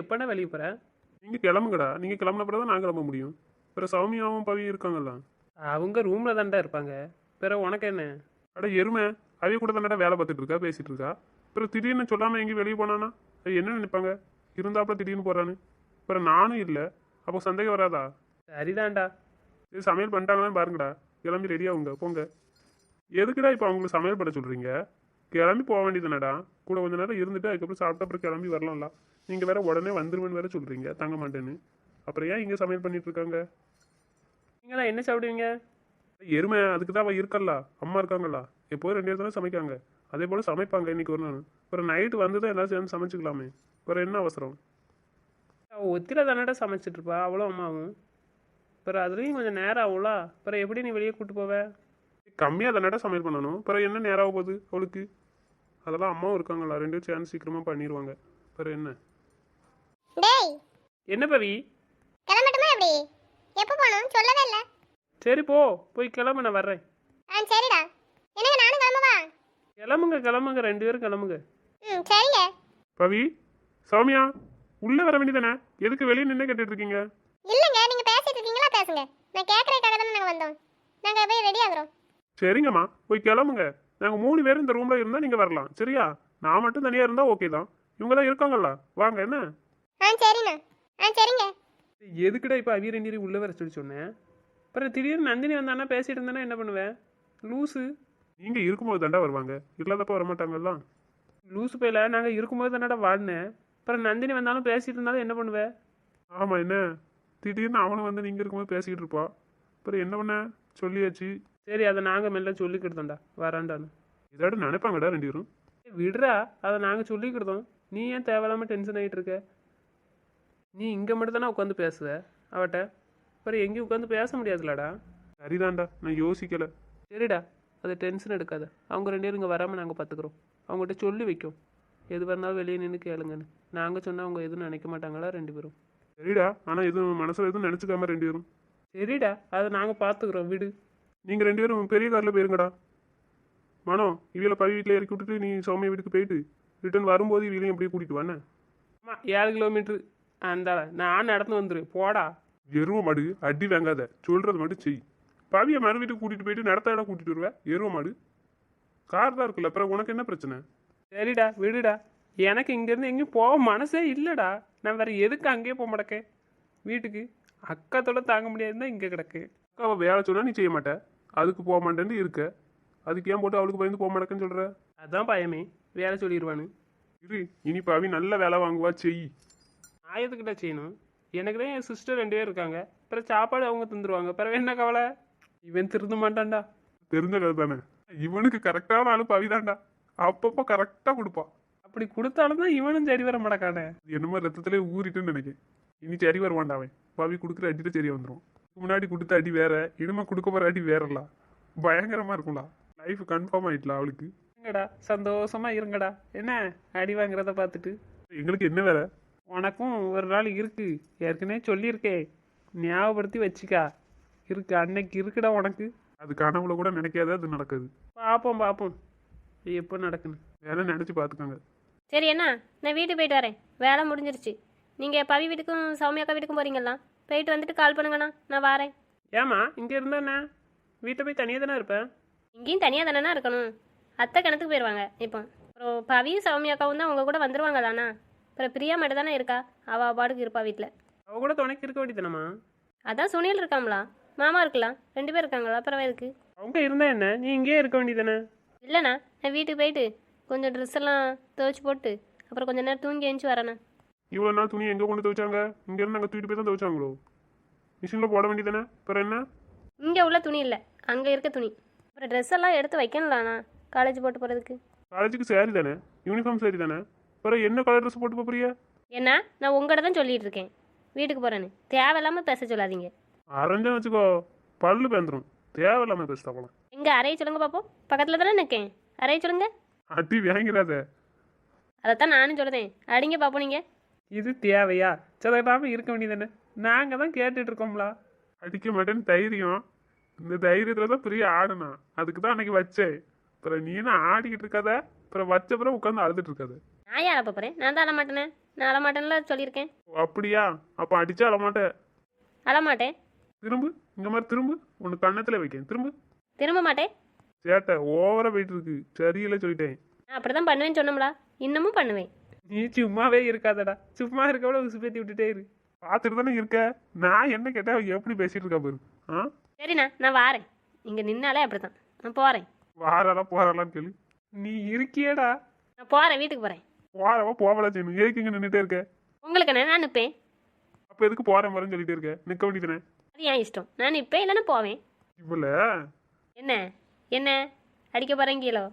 எப்போண்ணே வெளியே போகிற நீங்கள் கிளம்புங்கடா. நீங்கள் கிளம்புன பிறகு தான் நான் கிளம்ப முடியும். அப்புறம் சௌமியாவும் பவி இருக்காங்கல்ல. அவங்க ரூமில் தான்டா இருப்பாங்க. பிறகு உனக்கு என்ன? அட எருமை. அவைய கூட தானடா வேலை பார்த்துட்டு இருக்கா பேசிட்டு இருக்கா. அப்புறம் திடீர்னு சொல்லாமல் எங்கேயும் வெளியே போனானா அது என்ன நினைப்பாங்க? இருந்தாப்புல திடீர்னு போகிறான்னு அப்புறம் நானும் இல்லை. அப்போ சந்தேகம் வராதா? சரிதான்டா. இது சமையல் பண்ணிட்டாங்களான்னு பாருங்கடா. கிளம்பி ரெடியாகுங்க போங்க. எதுக்குடா இப்போ அவங்களுக்கு சமையல் பண்ண சொல்கிறீங்க கிளம்பி போக வேண்டியதுனடா கூட கொஞ்ச நேரம் இருந்துட்டு அதுக்கப்புறம் சாப்பிட்ட அப்புறம் கிளம்பி வரலாம்ல. நீங்கள் வேற உடனே வந்துருவேன்னு வேற சொல்கிறீங்க தங்க மாட்டேன்னு. அப்புறம் ஏன் இங்கே சமையல் பண்ணிட்டு இருக்காங்க? நீங்களாம் என்ன சாப்பிடுவீங்க? எருமை அதுக்கு தான் அவள் இருக்கல்ல அம்மா இருக்காங்களா எப்போதும் ரெண்டு தானே சமைக்காங்க. அதே போல் சமைப்பாங்க இன்னைக்கு ஒரு நாள். அப்புறம் நைட்டு வந்து தான் எல்லாம் சேர்ந்து சமைச்சிக்கலாமே. அப்புறம் என்ன அவசரம்? அவள் ஒத்தில தானடா சமைச்சிட்டு இருப்பா அவ்வளோ அம்மாவும். அப்புறம் அதுலேயும் கொஞ்சம் நேரம் ஆகும்ல அப்புறம் எப்படி நீ வெளியே கூட்டு போவ? கம்மியாக தானடா சமையல் பண்ணணும். அப்புறம் என்ன நேரம் ஆக போகுது அவளுக்கு? அதெல்லாம் அம்மாவும் இருக்காங்களா? ரெண்டு சேர்ந்து சீக்கிரமாக பண்ணிடுவாங்க அப்புறம் என்ன? டேய்! என்ன பவி? கிளம்பட்டுமா எப்படி? எப்போ போகணும்? சொல்லவே இல்லை. சரி போ. போய் கிளம்பு நான் வர்றேன். ஆ சரிடா. என்னங்க நானும் கிளம்பவா? கிளம்புங்க கிளம்புங்க. ரெண்டு பேரும் கிளம்புங்க. ம் சரிங்க. பவி சௌமியா உள்ளே வர வேண்டியதானே எதுக்கு வெளியே நின்று கேட்டுட்டு இருக்கீங்க? இல்லைங்க நீங்கள் பேசிட்டு இருக்கீங்களா? பேசுங்க. நான் கேட்குறதுக்காக தானே நாங்கள் வந்தோம். நாங்கள் போய் ரெடி ஆகுறோம். சரிங்கம்மா. போய் கிளம்புங்க. நாங்கள் மூணு பேர் இந்த ரூமில் இருந்தால் நீங்கள் வரலாம். சரியா? நான் மட்டும் தனியாக இருந்தால் ஓகே தான். இவங்க தான் இருக்காங்கல்ல? வாங்க என்ன? ஆ சரிண்ணா. ஆ சரிங்க. எதுக்குடா இப்போ ரெண்டு பேரும் உள்ளே வர சொல்லி சொன்னேன் அப்புறம் திடீர்னு நந்தினி வந்தானா பேசிட்டு இருந்தானா என்ன பண்ணுவேன் லூஸு நீங்கள் இருக்கும்போது தாண்டா வருவாங்க. இல்லாதப்ப வரமாட்டாங்கல்ல? லூசு பையில நாங்கள் இருக்கும்போது தானடா வாழ்னேன் அப்புறம் நந்தினி வந்தாலும் பேசிட்டு இருந்தாலும் என்ன பண்ணுவேன் ஆமாம் என்ன? திடீர்னு அவனும் வந்து நீங்கள் இருக்கும்போது பேசிக்கிட்டு இருப்பா. அப்புறம் என்ன பண்ண? சொல்லியாச்சு. சரி அதை நாங்கள் மெல்ல சொல்லிக்கிட்டோம்டா. வராண்டான்னு இதோட நினைப்பாங்கடா ரெண்டு பேரும். விடுறா அதை நாங்கள் சொல்லிக்கிட்டோம். நீ ஏன் தேவையில்லாமல் டென்ஷன் ஆகிட்டு இருக்க? நீ இங்கே மட்டும் தானே உட்காந்து பேசுவ? அவட்ட. அப்புறம் எங்கேயும் உட்காந்து பேச முடியாதுலடா. சரிதான்டா நான் யோசிக்கலை. சரிடா அதை டென்ஷன் எடுக்காத. அவங்க ரெண்டு பேரும் இங்கே வராமல் நாங்கள் பார்த்துக்குறோம் அவங்ககிட்ட சொல்லி வைக்கும். எது வரனாலும் வெளியே நின்று கேளுங்கன்னு. நாங்கள் சொன்னால் அவங்க எதுவும் நினைக்க மாட்டாங்களா ரெண்டு பேரும்? சரிடா ஆனால் எதுவும் மனசில் எதுவும் நினச்சிக்காம ரெண்டு பேரும். சரிடா அதை நாங்கள் பார்த்துக்குறோம் விடு. நீங்கள் ரெண்டு பேரும் பெரிய காரில் போயிருங்கடா. மனோ இவியில் பவி வீட்டில் இறக்கி விட்டுட்டு நீ சௌமியா வீட்டுக்கு போயிட்டு ரிட்டர்ன் வரும்போது இவளையும் அப்படியே கூட்டிட்டு வானே ஆமாம் ஏழு கிலோமீட்ரு அந்த நான் நடந்து வந்துரு. போடா. எருவ மாடு அடி வாங்காத. சொல்கிறது மட்டும் செய். பவியை மறு வீட்டுக்கு கூட்டிகிட்டு போயிட்டு நடத்த இடம் கூட்டிகிட்டு வருவேன் எருவ மாடு. கார் தான் இருக்குல்ல அப்புறம் உனக்கு என்ன பிரச்சனை? சரிடா விடுடா. எனக்கு இங்கேருந்து எங்கேயும் போக மனசே இல்லைடா. நான் வேற எதுக்கு அங்கேயே போக மாட்டேக்கேன் வீட்டுக்கு. அக்காத்தோட தாங்க முடியாதுதான் இங்கே கிடக்கு. அக்காவை வேலை சொன்னால் நீ செய்ய மாட்ட. அதுக்கு போக மாட்டேன்னு இருக்க. அதுக்கு ஏன் போட்டு அவளுக்கு பயந்து போக மாட்டேன்னு சொல்கிற அதான் பயமே. வேலை சொல்லிடுவான்னு இரு இனி பவி நல்ல வேலை வாங்குவா செய். நான் எதுக்கிட்ட செய்யணும்? எனக்கு தான் என் சிஸ்டர் ரெண்டு பேர் இருக்காங்க. அப்புறம் சாப்பாடு அவங்க தந்துருவாங்க. பிறகு என்ன கவலை? இவன் திருந்த மாட்டான்டா. தெரிஞ்ச கதை தானே. இவனுக்கு கரெக்டான ஆளு பவி தான்டா. அப்பப்போ கரெக்டாக கொடுப்பான் அப்படி கொடுத்தாலும் தான் இவனும் சரி வர மாட்டக்கானே இது என்னமோ ரத்தத்திலே ஊறிட்டுன்னு நினைக்கிறேன். இனி சரி வருவான்டா அவன். பவி கொடுக்குற அடியில சரி வந்துடும் முன்னாடி கொடுத்த அடி வேற இனிமே கொடுக்க போற அடி வேறல? பயங்கரமா இருக்கும்ல? லைஃப் கன்ஃபார்ம் ஆயிட்டல அவளுக்கு? இருங்கடா சந்தோஷமா இருங்கடா. என்ன அடி வாங்குறத பார்த்துட்டு எங்களுக்கு என்ன வேற உனக்கும் ஒரு நாள் இருக்கு. ஏற்கனவே சொல்லியிருக்கே ஞாபகப்படுத்தி வச்சுக்கா. இருக்கு அன்னைக்கு இருக்குடா உனக்கு. அது கனவுல கூட நினைக்காத அது நடக்குது? பார்ப்போம் பார்ப்போம் எப்போ நடக்குன்னு? வேலை நினைச்சு பாத்துக்கோங்க. சரி என்ன? நான் வீட்டுக்கு போயிட்டு வரேன். வேலை முடிஞ்சிருச்சு. நீங்கள் பவி வீட்டுக்கும் சௌமியாக்கா வீட்டுக்கும் போகிறீங்களா போயிட்டு வந்துட்டு கால் பண்ணுங்கண்ணா. நான் வரேன். ஏமா இங்கே இருந்தா என்ன? வீட்டில் போய் தனியாக தானே இருப்பேன் இங்கேயும் தனியாக தானேண்ணா இருக்கணும். அத்தை கிணத்துக்கு போயிடுவாங்க இப்போ. அப்புறம் பவியும் சௌமியாக்காவும் தான் உங்கள் கூட வந்துருவாங்க தானா? அப்புறம் பிரியா மட்டும் தானே இருக்கா? அவள் பாடுக்கு இருப்பா வீட்டில் அவ கூட துணைக்கு இருக்க வேண்டியதானம்மா அதான் சுனில் இருக்காங்களா மாமா இருக்கலாம். ரெண்டு பேர் இருக்காங்களா? அப்புறம் எதுக்கு? அவங்க இருந்தா என்ன? நீ இங்கேயே இருக்க வேண்டியதானே இல்லைண்ணா நான் வீட்டுக்கு போயிட்டு கொஞ்சம் ட்ரெஸ் எல்லாம் துவைச்சு போட்டு அப்புறம் கொஞ்ச நேரம் தூங்கி எழுந்துச்சு வரேண்ணா. இவ்வளவு நாள் துணி எங்க கொண்டு துவைச்சாங்க? இங்க இருந்து நாங்க தூக்கிட்டு போய் தான் துவைச்சாங்களோ? மிஷின்ல போட வேண்டியதானே அப்புறம் என்ன? இங்கே உள்ள துணி இல்லை. அங்கே இருக்க துணி. அப்புறம் ட்ரெஸ் எல்லாம் எடுத்து வைக்கணும்லாண்ணா காலேஜ் போட்டு போகிறதுக்கு காலேஜுக்கு சாரி தானே? யூனிஃபார்ம் சாரி தானே? அப்புறம் என்ன கலர் ட்ரெஸ் போட்டு போறியா என்ன நான் உங்கள்கிட்ட தான் சொல்லிட்டு இருக்கேன். வீட்டுக்கு போகிறேன்னு தேவையில்லாமல் பேச சொல்லாதீங்க. அரைஞ்சா வச்சுக்கோ பல்லு பேந்துரும். தேவையில்லாம பேசுதா போலாம் எங்கே அறைய சொல்லுங்க பார்ப்போம் பக்கத்தில் தானே நிற்கேன் அறைய சொல்லுங்க. அடி வாங்கிறாத. அதைத்தான் நானும் சொல்லுதேன் அடிங்க பார்ப்போம் நீங்கள் இது தேவையா? சதவிடாமல் இருக்க வேண்டியதானே நாங்கள் தான் கேட்டுட்டு இருக்கோம்லா அடிக்க மாட்டேன்னு தைரியம். இந்த தைரியத்துல தான் பெரிய ஆடணும் அதுக்கு தான் அன்னைக்கு வச்சேன் அப்புறம் நீ ஆடிக்கிட்டு இருக்காத? அப்புறம் வச்ச பிறகு உட்காந்து அழுதுட்டு இருக்காத. நான் யாரை பார்ப்பறேன் நான் தான் அழ மாட்டேனே நான் அழமாட்டேன்ல சொல்லியிருக்கேன். ஓ, அப்படியா? அப்போ அடிச்சா அழமாட்டேன். அழமாட்டேன். திரும்பு இந்த மாதிரி திரும்பு. உனக்கு கண்ணத்தில் வைக்கேன். திரும்பு. திரும்ப மாட்டேன். சேட்டை ஓவரா போயிட்டு இருக்கு. சரியில்லை சொல்லிட்டேன். நான் அப்படி தான் பண்ணுவேன்னு சொன்னோம்லா. இன்னமும் பண்ணுவேன். நீ சும்மாவே இருக்காதடா. சும்மா இருக்கவள உசுப்பேத்தி விட்டுட்டே இரு. பார்த்துட்டு தானே இருக்க. நான் என்ன கேட்டா எப்படி பேசிட்டு இருக்கா பாரு. ஆ? சரிண்ணா நான் வாரேன். இங்கே நின்னாலே அப்படி தான் நான் போகிறேன் வாராளா போறாளான்னு கேளு. நீ இருக்கியேடா. நான் போகிறேன் வீட்டுக்கு போகிறேன் போறவா போவலா செய்யணும் ஏக்கு இங்க நின்றுட்டே இருக்க? உங்களுக்கு நான் நிற்பேன் அப்ப எதுக்கு போறேன் வரேன்னு சொல்லிட்டு இருக்க? நிக்க வேண்டியதானே அது என் இஷ்டம்? நான் நிற்பேன் இல்லைன்னா போவேன். இவ்வளோ என்ன? என்ன? அடிக்க போகிறீங்களோ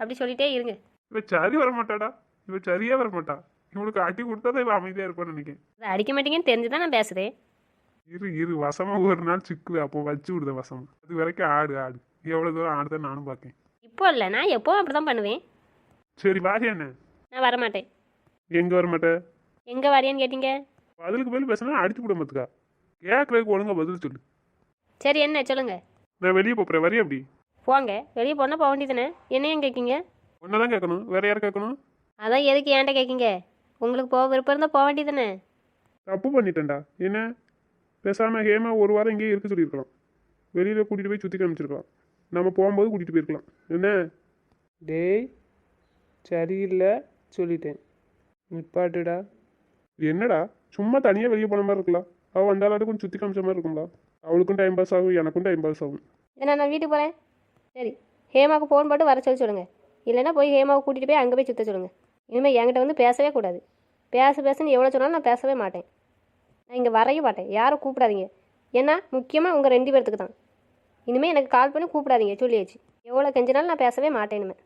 அப்படி சொல்லிட்டே இருங்க. இவ சரி வர மாட்டாடா இவ சரியா வர மாட்டா. இவனுக்கு அடி கொடுத்தா தான் இவ அமைதியா இருப்பான்னு நினைக்கிறேன். அதை அடிக்க மாட்டீங்கன்னு தெரிஞ்சு தான் நான் பேசுகிறேன் இரு இரு வசமா ஒரு நாள் சிக்குது அப்போ வச்சு விடுத வசம். அது வரைக்கும் ஆடு ஆடு. எவ்வளவு தூரம் ஆடுதான் நானும் பார்க்கேன். இப்போ இல்லை நான் எப்போவும் அப்படி தான் பண்ணுவேன். சரி வாரி என்ன நான் வரமாட்டேன். எங்க வர மாட்டே எங்கே வரையான்னு கேட்டீங்க? பதிலுக்கு பதில் பேசினா அடிச்சு விட மாத்துக்கா கேட்கறதுக்கு ஒழுங்கா பதில் சொல்லு. சரி என்ன சொல்லுங்கள் நான் வெளியே போறேன். வரி அப்படி? போங்க. வெளியே போனால் போக வேண்டியதுனே என்னையும் கேட்கீங்க தான் கேட்கணும். வேற யார் கேட்கணும்? அதான் எதுக்கு ஏன்ட்ட கேட்கீங்க உங்களுக்கு போக விருப்பம் இருந்தால் போக வேண்டியதுனே தப்பு பண்ணிட்டேன்டா. என்ன? பேசாம ஹேமா ஒரு வாரம் இங்கேயே இருக்க சொல்லியிருக்கலாம். வெளியில கூட்டிட்டு போய் சுத்தி காமிச்சிருக்கலாம் நம்ம போகும்போது கூட்டிட்டு போயிருக்கலாம். என்ன? டேய் சரியில்லை சொல்லிட்டேன். நிப்பாட்டுடா. என்னடா? சும்மா தனியாக வெளியே போன மாதிரி இருக்கலாம் அவள் வந்தாலும் கொஞ்சம் சுற்றி காமிச்ச மாதிரி இருக்கும்ல அவளுக்கும் டைம் பாஸ் ஆகும் எனக்கும் டைம் பாஸ் ஆகும். ஏன்னா நான் வீட்டுக்கு போகிறேன் சரி. ஹேமாவுக்கு ஃபோன் போட்டு வர சொல்லி சொல்லுங்கள் இல்லைன்னா போய் ஹேமாவை கூட்டிகிட்டு போய் அங்கே போய் சுற்ற சொல்லுங்கள் இனிமேல் என்கிட்ட வந்து பேசவே கூடாது. பேச பேசுன்னு எவ்வளோ சொன்னாலும் நான் பேசவே மாட்டேன். நான் இங்கே வரைய மாட்டேன். யாரும் கூப்பிடாதீங்க. ஏன்னா முக்கியமாக உங்கள் ரெண்டு பேர்த்துக்கு தான். இனிமேல் எனக்கு கால் பண்ணி கூப்பிடாதீங்க சொல்லியாச்சு. எவ்வளோ கெஞ்சினாலும் நான் பேசவே மாட்டேன் இனிமேல்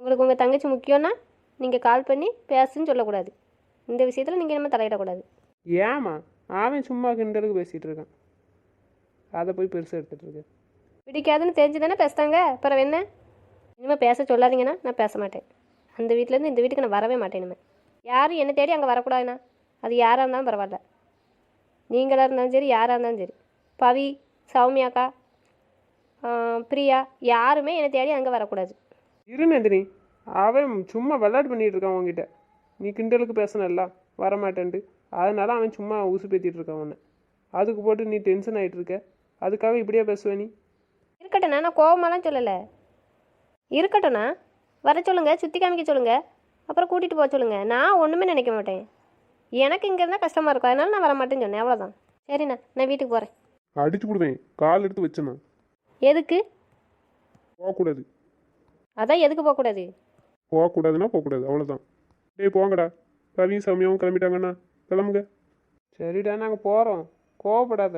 உங்களுக்கு உங்கள் தங்கச்சி முக்கியம்னா நீங்கள் கால் பண்ணி பேசுன்னு சொல்லக்கூடாது. இந்த விஷயத்தில் நீங்கள் இனிமேல் தலையிடக்கூடாது. ஏமா அவன் சும்மா கிண்டலுக்கு பேசிகிட்டு இருக்கான். அதை போய் பெருசாக எடுத்துகிட்டு இருக்க. பிடிக்காதுன்னு தெரிஞ்சு தானே பேசுதாங்க அப்புறம் என்ன? இனிமேல் பேச சொல்லாதீங்கன்னா நான் பேச மாட்டேன். அந்த வீட்டிலேருந்து இந்த வீட்டுக்கு நான் வரவே மாட்டேன் இனிமேல் யாரும் என்னை தேடி அங்கே வரக்கூடாதுண்ணா. அது யாராக இருந்தாலும் பரவாயில்ல. நீங்களாக இருந்தாலும் சரி யாராக இருந்தாலும் சரி. பவி சௌமியாக்கா பிரியா யாருமே என்னை தேடி அங்கே வரக்கூடாது. இரு நந்தினி. அவன் சும்மா விளையாட்டு பண்ணிட்டு இருக்கான் உன்கிட்ட. நீ கிண்டலுக்கு பேசினல்ல வரமாட்டேன்ட்டு. அதனால அவன் சும்மா ஊசு பேத்திட்டு இருக்கான் உன்னை. அதுக்கு போட்டு நீ டென்ஷன் ஆகிட்டு இருக்க. அதுக்காக இப்படியா பேசுவ நீ? இருக்கட்டும்ண்ணா நான் கோவமாலாம் சொல்லலை. இருக்கட்டும்ண்ணா. வர சொல்லுங்கள் சுற்றி காமிக்க சொல்லுங்கள் அப்புறம் கூட்டிகிட்டு போக சொல்லுங்கள் நான் ஒன்றுமே நினைக்க மாட்டேன். எனக்கு இங்கே இருந்தால் கஷ்டமாக இருக்கும். அதனால நான் வர மாட்டேன்னு சொன்னேன். அவ்வளோதான் சரிண்ணா நான் வீட்டுக்கு போகிறேன் அடிச்சு விடுவேன் கால் எடுத்து வச்சேன்னா எதுக்கு? போகக்கூடாது. அதான் எதுக்கு போகக்கூடாது? போகக்கூடாதுன்னா போகக்கூடாது. அவ்வளோதான் டேய் போங்கடா. ரவியும் சௌமியாவும் கிளம்பிட்டாங்கண்ணா. கிளம்புங்க. சரிடா நாங்கள் போகிறோம் கோவப்படாத.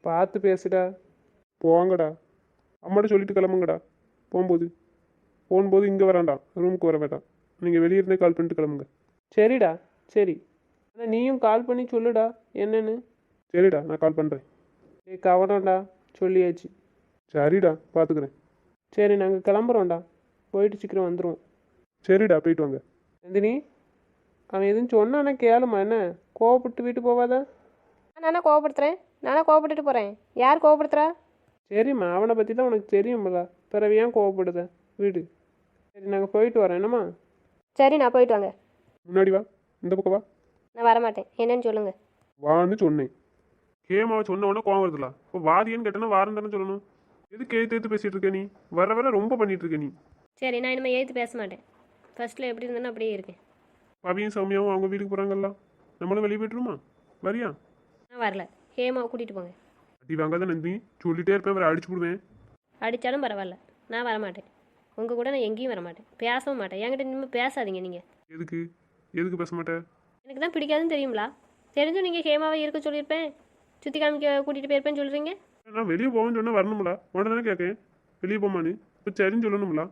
பார்த்து பேசுடா. போங்கடா. அம்மாட்ட சொல்லிட்டு கிளம்புங்கடா. போகும்போது. போகும்போது இங்கே வரான்டா ரூமுக்கு வர வேண்டாம். நீங்கள் வெளியே இருந்தே கால் பண்ணிட்டு கிளம்புங்க. சரிடா சரி. ஆனால் நீயும் கால் பண்ணி சொல்லுடா என்னன்னு. சரிடா நான் கால் பண்ணுறேன் டேய் கவனம்டா சொல்லியாச்சு. சரிடா பார்த்துக்குறேன் சரி நாங்கள் கிளம்புறோம்டா. போயிட்டு சீக்கிரம் வந்துடுவோம் சரிடா போயிட்டு வாங்க. நந்தினி அவன் எதுவும் சொன்னானா கேளுமா என்ன? கோவப்பட்டு வீட்டு போவாதா? நானா கோவப்படுத்துகிறேன் நானா கோவப்பட்டுட்டு போகிறேன் யார் கோவப்படுத்துறா? சரிம்மா அவனை பற்றி தான் உனக்கு தெரியும்ல. பிறகு ஏன் கோவப்படுத? வீடு. சரி நாங்கள் போயிட்டு வரோம். என்னம்மா? சரி நான் போயிட்டு வாங்க. முன்னாடி வா. இந்த பக்கம் வா. நான் வரமாட்டேன். என்னன்னு சொல்லுங்கள் வான்னு சொன்னேன். கேமாவை சொன்ன உடனே கோவம் வருதுல. இப்போ வாரியன்னு கேட்டனா வாரம் தானே சொல்லணும். எதுக்கு எழுத்து எழுத்து பேசிட்டு இருக்க நீ? வர வர ரொம்ப பண்ணிட்டு இருக்க நீ. சரி நான் இனிமேல் ஏற்று பேச மாட்டேன். ஃபர்ஸ்ட்டில் எப்படி இருந்தேனோ அப்படியே இருக்கேன். பவியும் சௌமியாவும் அவங்க வீட்டுக்கு போகிறாங்கல்ல நம்மளும் வெளியே போய்ட்டுருமா? வரியா? நான் வரல. ஹேமாவை கூட்டிகிட்டு போங்க. அடி வாங்காத நந்தினி. சொல்லிட்டே இருப்பேன் வேற அடிச்சு விடுவேன். அடித்தாலும் பரவாயில்ல. நான் வரமாட்டேன். உங்கள் கூட நான் எங்கேயும் வரமாட்டேன். பேசவும் மாட்டேன். என்கிட்ட இனிமேல் பேசாதீங்க நீங்கள் எதுக்கு? எதுக்கு பேச மாட்டேன் எனக்கு தான் பிடிக்காதுன்னு தெரியுங்களா தெரிஞ்சும் நீங்கள் ஹேமாவை இருக்க சொல்லியிருப்பேன். சுற்றி காமிக்க கூட்டிகிட்டு போயிருப்பேன்னு சொல்கிறீங்க நான் வெளியே போவேன்னு சொன்னால் வரணும்ல. உடனே தானே கேட்கேன் வெளியே போமான்னு இப்போ சரின்னு சொல்லணும்ல.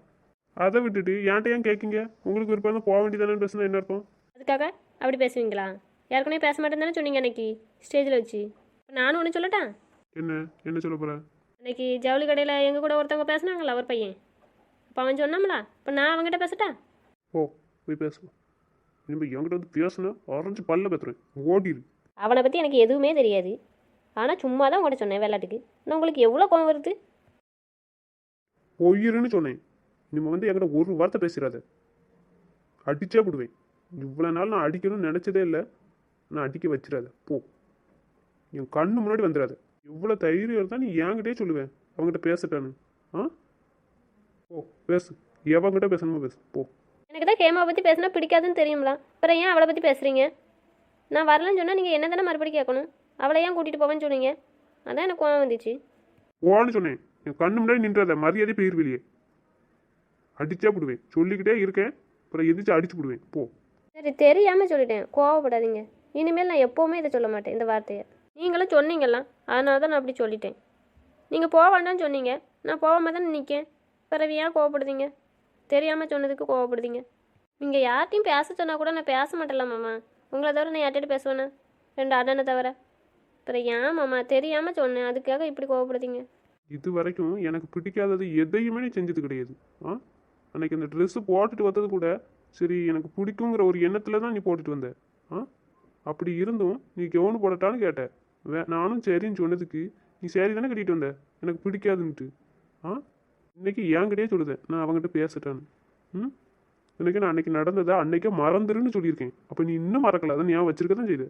அதை விட்டுட்டு என்கிட்ட ஏன் கேட்கீங்க உங்களுக்கு விருப்பம் போக வேண்டியதானே பேசுனா என்ன அர்த்தம்? அதுக்காக அப்படி பேசுவீங்களா? யாருக்குனே பேச மாட்டேன்னு தானே சொன்னீங்க அன்னைக்கு ஸ்டேஜில் வச்சு. நானும் ஒன்று சொல்லட்டா? என்ன? என்ன சொல்ல போற? அன்னைக்கு ஜவுளி கடையில் எங்கள் கூட ஒருத்தவங்க பேசுனாங்கல்ல அவர் பையன். அப்போ அவன் சொன்னாமலா இப்போ நான் அவங்ககிட்ட பேசட்டா? ஓ போய் பேசுவோம். இனிமேல் என்கிட்ட வந்து பேசுனா ஆரஞ்சு பல்ல பேத்துறேன் ஓடிடு அவனை பற்றி எனக்கு எதுவுமே தெரியாது. ஆனால் சும்மா தான் உங்கள்கிட்ட சொன்னேன் விளையாட்டுக்கு. ஆனால் உங்களுக்கு எவ்வளோ கோவம் வருது? பொய்யிருன்னு சொன்னேன். இனிமே வந்து என்கிட்ட ஒரு வார்த்தை பேசிடாத. அடிச்சே விடுவேன் இவ்வளோ நாள் நான் அடிக்கணும்னு நினச்சதே இல்லை. நான் அடிக்க வச்சிடாத. போ. என் கண்ணு முன்னாடி வந்துடாத. இவ்வளோ தைரியம் இருந்தால் நீ என்கிட்டயே சொல்லுவேன் அவங்ககிட்ட பேசட்டான்னு. ஆ? போ பேசு. எவங்கிட்ட பேசணுமோ பேசு. போ. எனக்கு தான் ஹேமாவை பற்றி பேசினா பிடிக்காதுன்னு தெரியுங்களா அப்புறம் ஏன் அவளை பற்றி பேசுகிறீங்க நான் வரலன்னு சொன்னால் நீங்கள் என்ன தானே மறுபடியும் கேட்கணும்? அவளை ஏன் கூட்டிகிட்டு போவேன்னு சொன்னீங்க? அதான் எனக்கு கோவம் வந்துச்சு. போன்னு சொன்னேன். என் கண்ணு முன்னாடி நின்றாத மரியாதை பெயர் வெளியே. அடிச்சா விடுவேன் சொல்லிக்கிட்டே இருக்கேன். அப்புறம் எதிர்த்து அடிச்சு விடுவேன் போ. சரி தெரியாமல் சொல்லிட்டேன். கோவப்படாதீங்க. இனிமேல் நான் எப்போவுமே இதை சொல்ல மாட்டேன் இந்த வார்த்தையை. நீங்களும் சொன்னீங்கல்லாம் அதனால தான் நான் அப்படி சொல்லிட்டேன். நீங்கள் போக வேண்டாம்னு சொன்னீங்க. நான் போகாம தானே நிற்கேன் பிறவி ஏன் கோவப்படுதீங்க? தெரியாமல் சொன்னதுக்கு கோவப்படுதீங்க. நீங்கள் யார்ட்டையும் பேச சொன்னால் கூட நான் பேச மாட்டேன்ல மாமா. உங்களை தவிர நான் யார்கிட்ட பேசுவேண்ணா ரெண்டு அண்ணனை தவிர. அப்புறம் ஏன் மாமா? தெரியாமல் சொன்னேன். அதுக்காக இப்படி கோவப்படுதீங்க? இது வரைக்கும் எனக்கு பிடிக்காதது எதையுமே நீ செஞ்சது கிடையாது. ஆ? அன்னைக்கு அந்த ட்ரெஸ்ஸு போட்டுட்டு வந்தது கூட சரி எனக்கு பிடிக்குங்கிற ஒரு எண்ணத்தில் தான் நீ போட்டுட்டு வந்த. ஆ? அப்படி இருந்தும் நீ கெவுன் போடட்டான்னு கேட்ட. வே நானும் சரின்னு சொன்னதுக்கு நீ சரி தானே கட்டிட்டு வந்த? எனக்கு பிடிக்காதுன்ட்டு ஆ? இன்னைக்கு என்கிட்டயே சொல்லுதேன் நான் அவங்ககிட்ட பேசிட்டான்னு. ம்? இன்னைக்கு நான் அன்னைக்கு நடந்ததை அன்னைக்கே மறந்துருன்னு சொல்லியிருக்கேன். அப்போ நீ இன்னும் மறக்கல. அதை ஞாபகம் வச்சிருக்க தான் செய்யுது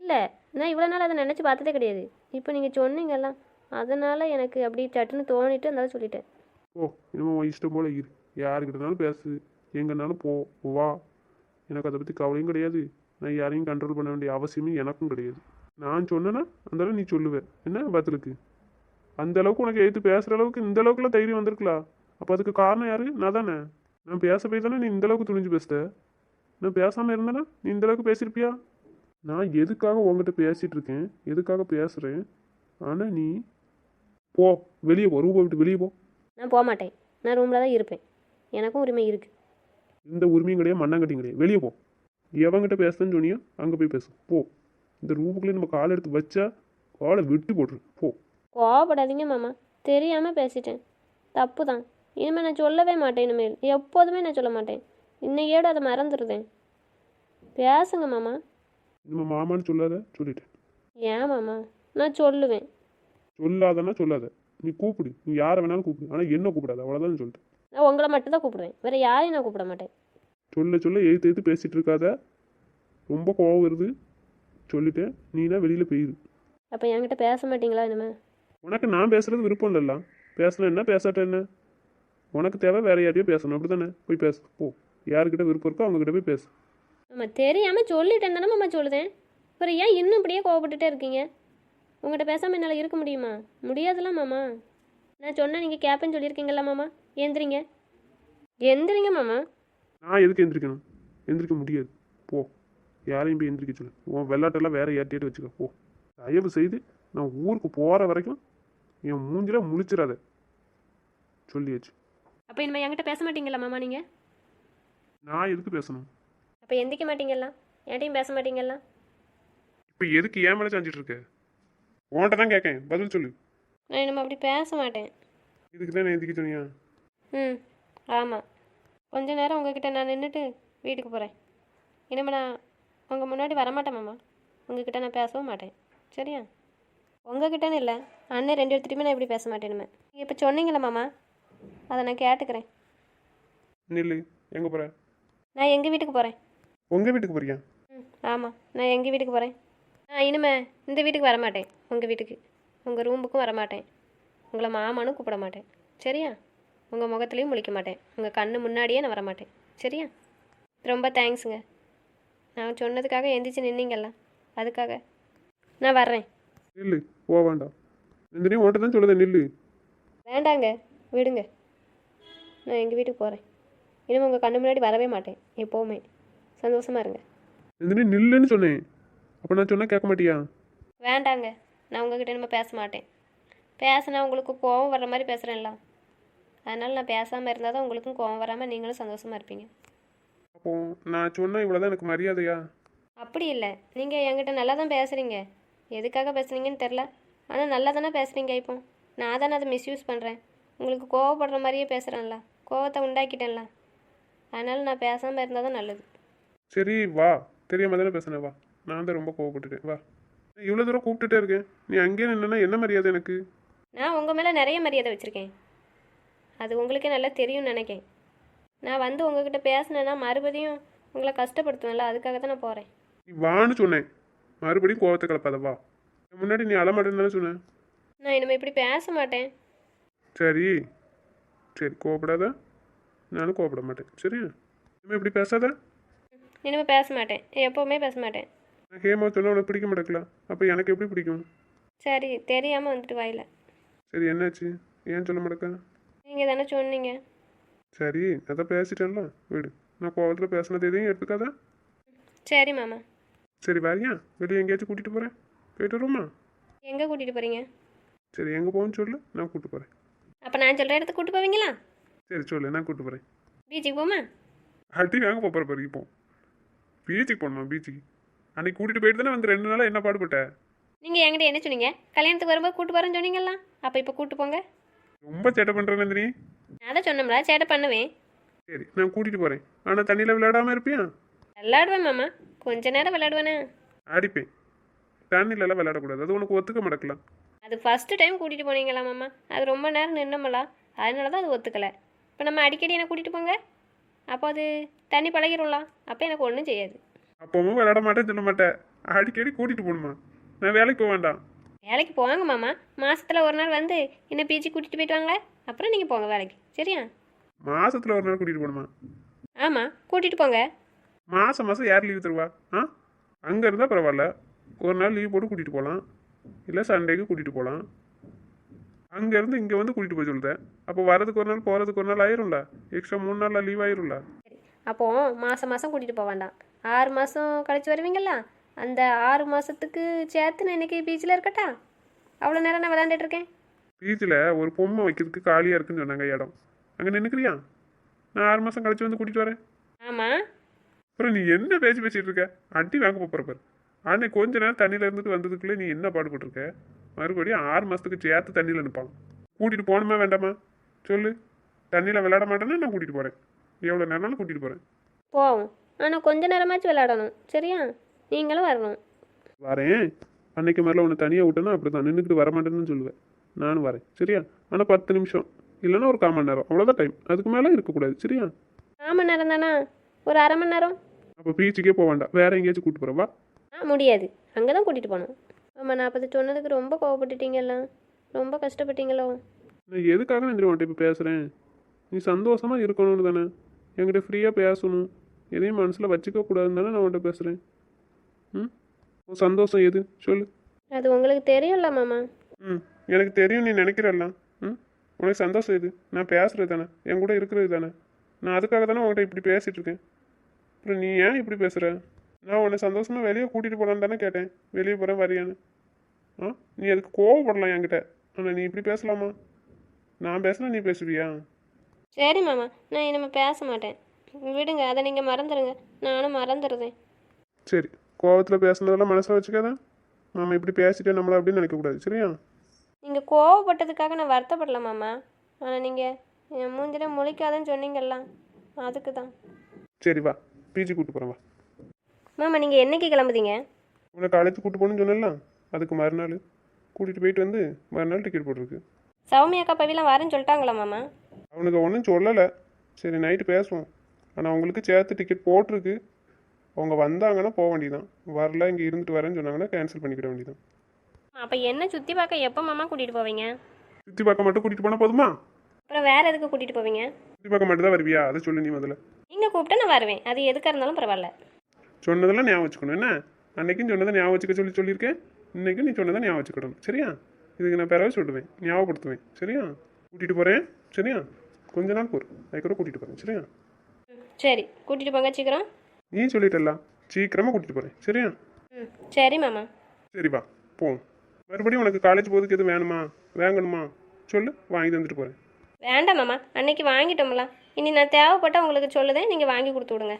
இல்லை நான் இவ்வளோ நாள் அதை நினச்சி பார்த்ததே கிடையாது. இப்போ நீங்கள் சொன்னீங்கல்லாம் அதனால் எனக்கு அப்படி சட்டுன்னு தோணிட்டு அதனால சொல்லிட்டேன். ஓ இனிமே உன் இஷ்டம் போல இரு. யாருக்கிட்டனாலும் பேசு. எங்கன்னாலும் போ வா. எனக்கு அதை பற்றி கவலையும் கிடையாது. நான் யாரையும் கண்ட்ரோல் பண்ண வேண்டிய அவசியமும் எனக்கும் கிடையாது. நான் சொன்னேன்னா அந்த அளவு நீ சொல்லுவேன் என்ன பதிலுக்கு அந்த அளவுக்கு உனக்கு எடுத்து பேசுகிற அளவுக்கு இந்த அளவுக்குலாம் தைரியம் வந்திருக்கலாம் அப்போ அதுக்கு காரணம் யாரு? நான் தானே. நான் பேச போய் தானே நீ இந்த அளவுக்கு துணிஞ்சு பேசுத நான் பேசாமல் இருந்தேன்னா நீ இந்த அளவுக்கு பேசியிருப்பியா நான் எதுக்காக உங்ககிட்ட பேசிகிட்டு இருக்கேன்? எதுக்காக பேசுகிறேன் ஆனால் நீ போ வெளியே போ ரூபா விட்டு வெளியே போ. நான் போக மாட்டேன் நான் ரூமில் தான் இருப்பேன். எனக்கும் உரிமை இருக்குது இந்த உரிமையும் கிடையாது மண்ணாங்கட்டியும் கிடையாது. வெளியே போ. எவங்கிட்ட பேசுறேன்னு சொன்னியோ அங்கே போய் பேசு. போ. இந்த ரூமுக்குள்ளே நம்ம காலை எடுத்து வச்சா காலை விட்டு போட்டுரு. போ. கோவப்படாதீங்க மாமா. தெரியாமல் பேசிட்டேன். தப்பு தான் இனிமேல் நான் சொல்லவே மாட்டேன் இனிமேல். எப்போதுமே நான் சொல்ல மாட்டேன். இன்னையோடு அதை மறந்துடுதேன் பேசுங்க மாமா. நம்ம மாமான்னு சொல்லாத சொல்லிட்டேன். ஏன் மாமா? நான் சொல்லுவேன். சொல்லாதன்னா சொல்லாத. நீ கூப்பிடு. நீ யாரை வேணாலும் கூப்பிடு. ஆனால் என்ன கூப்பிடாத? அவ்வளோதான் சொல்லிட்டேன். நான் உங்களை மட்டும் தான் கூப்பிடுவேன். வேறு யாரையும் நான் கூப்பிட மாட்டேன். சொல்ல சொல்ல எழுத்து எழுத்து பேசிகிட்டு இருக்காத. ரொம்ப கோவம் வருது. சொல்லிட்டேன். நீ தான் வெளியில் போயிரு. அப்போ என்கிட்ட பேச மாட்டீங்களா இனிமேல் உனக்கு நான் பேசுறது விருப்பம் இல்லைல்ல. பேசணும் என்ன? பேசாட்ட என்ன? உனக்கு தேவை வேற யார்ட்டையோ பேசணும். அப்படி தானே போய் பேசு. போ. யாருக்கிட்ட விருப்பம் இருக்கோ அவங்ககிட்ட போய் பேசு. ஆமா தெரியாமல் சொல்லிட்டேன் தானே மாமா சொல்லுதேன். அப்புறம் ஏன் இன்னும் இப்படியே கோவப்பட்டுட்டே இருக்கீங்க? உங்கள்கிட்ட பேசாமல் என்னால் இருக்க முடியுமா? முடியாதுல்ல மாமா. நான் சொன்னேன் நீங்கள் கேப்பேன்னு சொல்லியிருக்கீங்களா மாமா? எந்திரிங்க. எந்திரிங்க மாமா. நான் எதுக்கு எந்திரிக்கணும்? எந்திரிக்க முடியாது. போ. யாரையும் போய் எந்திரிக்க சொல்லு. உன் வெள்ளாட்டெல்லாம் வேற யார்ட்டையாட்டு வச்சுக்க. போ. தயவு செய்து நான் ஊருக்கு போகிற வரைக்கும் என் மூஞ்சில முழிச்சிடாத சொல்லியாச்சு. அப்போ இனிமேல் என்கிட்ட பேச மாட்டீங்களா மாமா நீங்கள் நான் எதுக்கு பேசணும்? அப்போ எந்திக்க மாட்டீங்களா? என்கிட்டயும் பேச மாட்டீங்களா? இப்போ எதுக்கு ஏன் மேலே சாஞ்சிட்டு இருக்க உன்கிட்ட தான் கேட்கேன் பதில் சொல்லு. நான் இனிமேல் அப்படி பேச மாட்டேன். இதுக்கு தான் நான் எந்திரிக்க சொன்னியா? ம் ஆமாம் கொஞ்ச நேரம் உங்ககிட்ட நான் நின்றுட்டு வீட்டுக்கு போகிறேன் இனிமேல் நான் உங்கள் முன்னாடி வரமாட்டேன் மாமா. உங்ககிட்ட நான் பேசவும் மாட்டேன். சரியா? உங்ககிட்டன்னு இல்லை. அண்ணன் ரெண்டு எடுத்துகிட்டுமே நான் இப்படி பேச மாட்டேன் இனிமேல் நீங்கள் இப்போ சொன்னீங்களே மாமா அதை நான் கேட்டுக்கிறேன். நில்லு எங்கே போகிற நான் எங்கள் வீட்டுக்கு போகிறேன் உங்கள் வீட்டுக்கு போறியா? ம் ஆமாம் நான் எங்கள் வீட்டுக்கு போகிறேன் நான் இனிமே இந்த வீட்டுக்கு வரமாட்டேன் உங்கள் வீட்டுக்கு. உங்கள் ரூமுக்கும் வரமாட்டேன் உங்களை மாமானும் கூப்பிட மாட்டேன். சரியா? உங்கள் முகத்துலேயும் முழிக்க மாட்டேன். உங்கள் கண்ணு முன்னாடியே நான் வரமாட்டேன் சரியா? ரொம்ப தேங்க்ஸுங்க. நான் சொன்னதுக்காக எந்திரிச்சு நின்னீங்கல்ல அதுக்காக. நான் வர்றேன். நில்லு போ வேண்டாம். நந்தினி உன்கிட்ட தான் சொல்லுதேன் நில்லு. வேண்டாங்க விடுங்க. நான் எங்கள் வீட்டுக்கு போகிறேன் இனிமேல் உங்கள் கண்ணு முன்னாடி வரவே மாட்டேன் எப்போவுமே. சந்தோஷமாக இருங்க. நந்தினி நில்லுன்னு சொன்னேன். அப்போ நான் சொன்னால் கேட்க மாட்டியா? வேண்டாங்க நான் உங்ககிட்ட இனிமேல் பேச மாட்டேன். பேசினா உங்களுக்கு கோவம் வர்ற மாதிரி பேசுகிறேன்ல அதனால் நான் பேசாமல் இருந்தால் தான் உங்களுக்கும் கோவம் வராமல் நீங்களும் சந்தோஷமாக இருப்பீங்க. அப்போ நான் சொன்னால் இவ்வளோ தான் எனக்கு மரியாதையா? அப்படி இல்லை. நீங்கள் என்கிட்ட நல்லா தான் பேசுகிறீங்க எதுக்காக பேசுனீங்கன்னு தெரில ஆனால் நல்லா தானே பேசுகிறீங்க இப்போ? நான் தானே அதை மிஸ்யூஸ் பண்ணுறேன் உங்களுக்கு கோவப்படுற மாதிரியே பேசுகிறேன்ல கோவத்தை உண்டாக்கிட்டேன்ல. அதனால் நான் பேசாமல் இருந்தால் தான் நல்லது. சரி வா. தெரியாம தானே பேசுனேன் வா. நான் தான் ரொம்ப கோவப்பட்டுட்டேன் வா. இவ்வளோ தூரம் கூப்பிட்டுட்டே இருக்கேன். நீ அங்கேயே நின்னா என்ன மரியாதை எனக்கு? நான் உங்கள் மேலே நிறைய மரியாதை வச்சுருக்கேன். அது உங்களுக்கே நல்லா தெரியும்னு நினைக்கேன். நான் வந்து உங்ககிட்ட பேசினேன்னா மறுபடியும் உங்களை கஷ்டப்படுத்துவேன்ல. அதுக்காக தான் நான் போகிறேன் நீ வான்னு சொன்னேன். மறுபடியும் கோவத்தை கலப்பாத வா. முன்னாடி நீ அழமாட்டேன்னு தானே சொன்னேன் நான் இனிமேல் இப்படி பேச மாட்டேன். சரி. சரி கோவப்படாத. நானும் கோவப்பட மாட்டேன். சரியா இனிமே இப்படி பேசாத. இனிமேல் பேச மாட்டேன். எப்போவுமே பேச மாட்டேன். நான் ஹேமா சொன்னா உனக்கு பிடிக்க மாட்டேங்களா அப்போ எனக்கு எப்படி பிடிக்கும்? சரி தெரியாமல் வந்துட்டு வாயில. சரி என்னாச்சு? ஏன் சொல்ல மாட்டேக்க நீங்கள் தானே சொன்னீங்க. சரி அதான் பேசிட்டேன்ல. விடு. நான் கோவத்தில் பேசினது எதையும் எடுத்துக்காத. சரி மாமா. சரி வரியா? வெளியே எங்கேயாச்சும் கூட்டிகிட்டு போகிறேன் போயிட்டு வருமா எங்கே கூட்டிகிட்டு போகிறீங்க சரி எங்கே போகணும்னு சொல்லு நான் கூப்பிட்டு போகிறேன் அப்போ நான் சொல்கிற இடத்துக்கு கூட்டு போவீங்களா? சரி சொல்லு நான் கூப்பிட்டு போகிறேன் பீச்சுக்கு போமா? அடி வாங்க போகிற பாரு இப்போ பீச்சுக்கு போகணுமா பீச்சுக்கு? அன்னைக்கு கூட்டிகிட்டு போயிட்டு தானே வந்து ரெண்டு நாளாக என்ன பாடுபட்ட? நீங்கள் என்கிட்ட என்ன சொன்னீங்க? கல்யாணத்துக்கு வரும்போது கூட்டு போகிறேன்னு சொன்னீங்களா அப்போ இப்போ கூட்டு போங்க. ரொம்ப சேட்டை பண்ணுறேன் நந்தினி நான் தான் சொன்னோம்ல சேட்டை பண்ணுவேன். சரி நான் கூட்டிகிட்டு போகிறேன் ஆனால் தண்ணியில் விளையாடாமல் இருப்பியா? விளாடுவேன் மாமா கொஞ்ச நேரம் விளாடுவேனே அடிப்பேன். தண்ணிலலாம் விளையாடக்கூடாது. அது உனக்கு ஒத்துக்க மாட்டேக்கலாம் அது ஃபஸ்ட்டு டைம் கூட்டிகிட்டு போனீங்களா மாமா? அது ரொம்ப நேரம் நின்னோம்ல அதனால தான் அது ஒத்துக்கலை. இப்போ நம்ம அடிக்கடி என்ன கூட்டிகிட்டு போங்க? அப்போ அது தண்ணி பழகிரும்ல. அப்போ எனக்கு ஒன்றும் செய்யாது. அப்பவும் விளையாட மாட்டேன்னு சொல்ல மாட்டேன். அடிக்கடி கூட்டிகிட்டு போகணுமா? நான் வேலைக்கு போக வேண்டாம். வேலைக்கு போவாங்க மாமா. மாசத்துல ஒரு நாள் வந்து என்ன பீச்சு கூட்டிகிட்டு போயிட்டு வாங்க அப்புறம் நீங்கள் போங்க வேலைக்கு. சரியா? மாசத்துல ஒரு நாள் கூட்டிகிட்டு போகணுமா? ஆமாம் கூட்டிகிட்டு போங்க. மாதம் மாதம் யார் லீவ் தருவா? ஆ? அங்கே இருந்தால் பரவாயில்ல. ஒரு நாள் லீவ் போட்டு கூட்டிகிட்டு போகலாம் இல்லை சண்டேக்கு கூட்டிகிட்டு போகலாம் அங்கேருந்து இங்கே வந்து கூட்டிகிட்டு போய் சொல்லுதேன் அப்போ வரதுக்கு ஒரு நாள் போகிறதுக்கு ஒரு நாள் ஆயிரும்ல? எக்ஸ்ட்ரா மூணு நாளில் லீவ் ஆயிரும்ல? அப்போ மாதம் மாதம் கூட்டிகிட்டு போக வேண்டாம். ஆறு மாதம் கழிச்சு வருவீங்களா அந்த ஆறு மாதத்துக்கு சேர்த்து நான் இன்னைக்கு பீச்சில் இருக்கட்டா? அவ்வளோ நேரம் நான் விளாண்டுட்டு இருக்கேன். பீச்சில் ஒரு பொம்மை வைக்கிறதுக்கு காலியாக இருக்குன்னு சொன்னாங்க இடம். அங்கே நின்றுக்கிறியா நான் ஆறு மாதம் கழிச்சு வந்து கூட்டிகிட்டு வரேன். ஆமாம் அப்புறம் நீ என்ன பேச்சு பேசிட்டு இருக்க? அடி வாங்க போகிற பாரு. அன்னைக்கு கொஞ்ச நேரம் தண்ணியில் இருந்துட்டு வந்ததுக்குள்ளே நீ என்ன பாடுபட்டிருக்க? மறுபடியும் ஆறு மாதத்துக்கு சேர்த்து தண்ணியில் நிற்பான் கூட்டிகிட்டு போகணுமா வேண்டாமா? சொல்லு. தண்ணியில் விளையாட மாட்டேன்னா நான் கூட்டிகிட்டு போகிறேன் எவ்வளோ நேரம்னாலும் கூட்டிகிட்டு போகிறேன் போவோம். ஆனால் கொஞ்ச நேரமாச்சும் விளையாடணும். சரியா? நீங்களும் வரணும். வரேன். அன்னைக்கு மாதிரிலாம் உன்னை தனியாக விட்டேன்னா அப்படி தான் நின்றுக்கிட்டு வரமாட்டேன்னு சொல்லுவேன். நானும் வரேன். சரியா? ஆனால் பத்து நிமிஷம். இல்லைன்னா ஒரு கால் மணி நேரம். அவ்வளோதான் டைம் அதுக்கு மேலே இருக்கக்கூடாது. சரியா? கால் மணி நேரம் தானா? ஒரு அரை மணி நேரம்? அப்போ பீச்சுக்கே போக வேண்டாம். வேற எங்கேயாச்சும் கூப்பிட்டு போகிறவா ஆ முடியாது. அங்கே தான் கூட்டிகிட்டு போகணும் ஆமாம் நான் அப்போ சொன்னதுக்கு ரொம்ப கோவப்பட்டுட்டீங்கல்ல ரொம்ப கஷ்டப்பட்டீங்களோ? நான் எதுக்காக நன்றி உன்ட்ட இப்போ பேசுகிறேன் நீ சந்தோஷமாக இருக்கணும்னு தானே. என்கிட்ட ஃப்ரீயாக பேசணும். எதையும் மனசில் வச்சுக்க கூடாதுன்னு தானே நான் உன்ட்ட பேசுகிறேன் ம்? உன் சந்தோஷம் எது? சொல்லு. அது உங்களுக்கு தெரியும்ல மாமா. ம் எனக்கு தெரியும் நீ நினைக்கிறல்ல. ம்? உனக்கு சந்தோஷம் எது? நான் பேசுகிறது தானே. என் கூட இருக்கிறது தானே. நான் அதுக்காக தானே உன்கிட்ட இப்படி பேசிகிட்டு இருக்கேன். அப்புறம் நீ ஏன் இப்படி பேசுகிற நான் உன்னை சந்தோஷமாக வெளியே கூட்டிகிட்டு போகலான்னு தானே கேட்டேன். வெளியே போகிறேன் வரியான்னு. ஆ? நீ அதுக்கு கோவப்படலாம் என்கிட்ட? ஆனால் நீ இப்படி பேசலாமா? நான் பேசினா நீ பேசுவியா? சரி மாமா நான் இனிமேல் பேச மாட்டேன். விடுங்க அதை நீங்கள் மறந்துடுங்க நானும் மறந்துடுறேன் சரி கோவத்தில் பேசுனதெல்லாம் மனசில் வச்சுக்காத. மாமா இப்படி பேசிட்டே நம்மள அப்படின்னு நினைக்கக்கூடாது சரியா? நீங்கள் கோவப்பட்டதுக்காக நான் வருத்தப்படல மாமா. ஆனால் நீங்கள் என் மூஞ்சில முழிக்காதன்னு சொன்னீங்கல்ல அதுக்கு தான் சரி வா. பிஜி கூட்டு போகிறேன் வா. மாமா நீங்கள் என்னைக்கு கிளம்புதீங்க? உன்னை காலேஜ் கூட்டு போகணும்னு சொன்னல அதுக்கு மறுநாள். கூட்டிகிட்டு போயிட்டு வந்து மறுநாள் டிக்கெட் போட்டிருக்கு. சௌமி அக்கா பவிலாம் வரேன்னு சொல்லிட்டாங்களா மாமா? அவனுக்கு ஒன்றும் சொல்லலை. சரி நைட்டு பேசுவோம். ஆனால் அவங்களுக்கு சேர்த்து டிக்கெட் போட்டிருக்கு. அவங்க வந்தாங்கன்னா போக வேண்டியதான் வரல இங்கே இருந்துட்டு வரேன்னு சொன்னாங்கன்னா கேன்சல் பண்ணிக்கிட வேண்டியதான் அப்போ என்ன சுற்றி பார்க்க எப்போ மாமா கூட்டிகிட்டு போவீங்க? சுற்றி பார்க்க மட்டும் கூட்டிகிட்டு போனால் போதுமா? அப்புறம் வேறு எதுக்கு கூட்டிகிட்டு போவீங்க? சுற்றி பார்க்க மட்டும் தான் வருவியா? அதை சொல்லு நீ முதல்ல. நீங்கள் கூப்பிட்டா நான் வருவேன். அது எதுக்காக இருந்தாலும் பரவாயில்ல. சொன்னதெல்லாம் ஞாபகம் வச்சுக்கணும். என்ன? அன்னைக்கும் சொன்னதை ஞாபகம் வச்சுக்க சொல்லி சொல்லியிருக்கேன். இன்னைக்கும் நீ சொன்னதை ஞாபகம் வச்சுக்கணும். சரியா? இதுக்கு நான் பிறகு சொல்லுவேன். ஞாபகப்படுத்துவேன். சரியா? கூட்டிகிட்டு போகிறேன் சரியா? கொஞ்ச நாள் போர். அதுக்கப்புறம் கூட்டிகிட்டு போகிறேன் சரியா? சரி. கூட்டிகிட்டு போங்க சீக்கிரம். நீ சொல்லிட்டல்ல. சீக்கிரமாக கூட்டிகிட்டு போகிறேன் சரியா? சரி மாமா. சரி வா. போவோம் மறுபடியும் உனக்கு காலேஜ் போகிறதுக்கு எதுவும் வேணுமா? வாங்கணுமா? சொல்லு. வாங்கி தந்துட்டு போகிறேன் வேண்டாம் மாமா. அன்னைக்கு வாங்கிட்டோம்ல. இனி நான் தேவைப்பட்டால் உங்களுக்கு சொல்லுதேன். நீங்கள் வாங்கி கொடுத்து விடுங்க.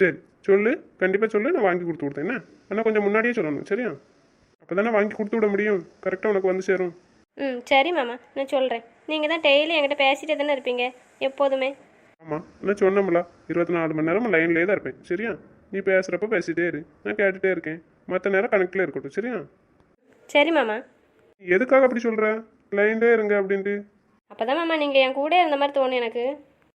சரி சொல்லு. கண்டிப்பாக சொல்லு நான் வாங்கி கொடுத்து விடுறேன். என்ன? ஆனால் கொஞ்சம் முன்னாடியே சொல்லணும் சரியா? அப்போ தானே வாங்கி கொடுத்து விட முடியும். கரெக்டாக உனக்கு வந்து சேரும். ம் சரி மாமா நான் சொல்கிறேன் நீங்கள் தான் டெய்லி என்கிட்ட பேசிட்டே தானே இருப்பீங்க எப்போதுமே. ஆமாம் நான் சொன்னோம்ல இருபத்தி நாலு மணி நேரம் லைன்லேயே தான் இருப்பேன் சரியா? நீ பேசுகிறப்ப பேசிட்டே இரு நான் கேட்டுகிட்டே இருக்கேன். மற்ற நேரம் கணக்கில் இருக்கட்டும் சரியா? சரி மாமா. நீ எதுக்காக அப்படி சொல்கிற லைன்லேயே இருங்க அப்படின்ட்டு. அப்போ தான் மாமா நீங்கள் என் கூட இருந்த மாதிரி தோணும் எனக்கு.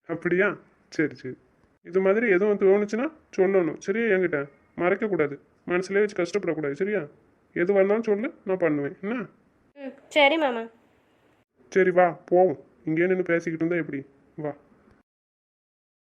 அப்படியா? சரி சரி. இது மாதிரி எதுவும் தோணுச்சுன்னா சொல்லணும். சரியா? என்கிட்ட. மறைக்கக்கூடாது. மனசுலேயே வச்சு கஷ்டப்படக்கூடாது. சரியா? எது வந்தாலும் சொல்லு நான் பண்ணுவேன். என்ன? சரி மாமா. சரி வா. போவோம். இங்கே நின்று பேசிக்கிட்டு இருந்தா எப்படி? வா.